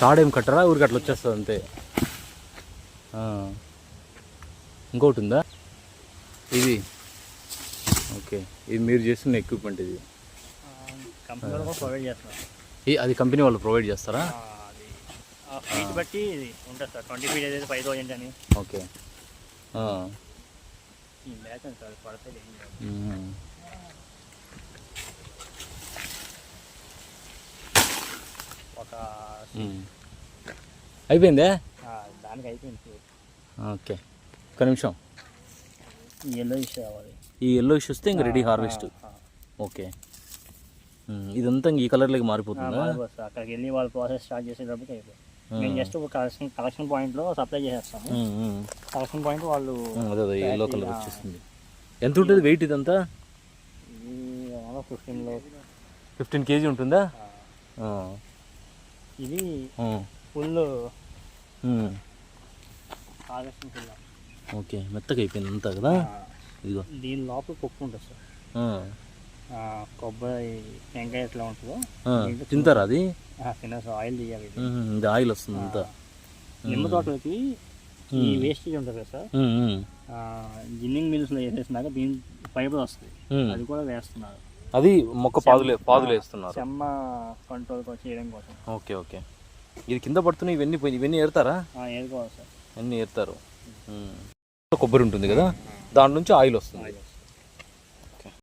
తాడేం కట్టరా? ఊరికి అట్లా వచ్చేస్తుంది అంతే. ఇంకోటి ఉందా ఇది ఓకే. ఇది మీరు చేస్తున్న ఎక్విప్మెంట్ ఇది. అది కంపెనీ వాళ్ళు ప్రొవైడ్ చేస్తారా? ఫీట్ బట్టి ఉంటుంది సార్. ట్వంటీ ఫీట్ అయితే ఫైవ్ థౌజండ్ అని. ఓకే. ఈ మ్యాచ్ సార్. ఒక. అయిపోయిందే? ఆ, దానికి అయిపోయింది ఓకే. ఒక్క నిమిషం. ఎల్లో ఇష్యూ కావాలి. ఈ ఎల్లో ఇష్యూ వస్తే ఇంకా రెడీ హార్వెస్ట్. ఓకే. ఇదంతా ఇంక ఈ కలర్లోకి మారిపోతుందా. అక్కడికి వెళ్ళి వాళ్ళు ప్రాసెస్ స్టార్ట్ చేసేటప్పటికి అయిపోయింది మేము. జస్ట్ ఒక కలెక్షన్ కలెక్షన్ పాయింట్లో సప్లై చేసేస్తాము. కలెక్షన్ పాయింట్ వాళ్ళు అదే అదే ఎల్లో కలర్ ఆ. వచ్చేసింది ఎంత ఉంటుంది వెయిట్ ఇదంతా? ఇది ఫిఫ్టీన్లో ఫిఫ్టీన్ కేజీ ఉంటుందా? ఆ. ఇది. ఫుల్ ఓకే మెత్తగా అయిపోయింది అంతా కదా? ఇదిగో. దీని లోపల కుక్క ఉంటుంది సార్. కొబ్బరి టెంకాయ ఎట్లా ఉంటుందో తింటారా అది? సార్ ఆయిల్ తీయాలి ఇది. ఆయిల్ వస్తుంది అంతా. నిమ్మ తోటలకి ఈ వేస్టేజ్ ఉంటుంది కదా సార్. జిన్నింగ్ మిల్స్లో వేసేసినాక దీని ఫైబర్ వస్తుంది. అది కూడా వేస్తున్నారు. అది మొక్క పాదులే పాదులు వేస్తున్నారు చెమ్మ కంట్రోల్ చేయడం కోసం. Okay okay. ఇది కింద పడుతున్నాయి ఇవన్నీ పోయి ఇవన్నీ ఏరుతారా? ఆ, ఏరుకోవాలి సార్. అన్నీ ఏరుతారు. కొబ్బరి ఉంటుంది కదా? దాని నుంచి ఆయిల్ వస్తుంది. ఆయిల్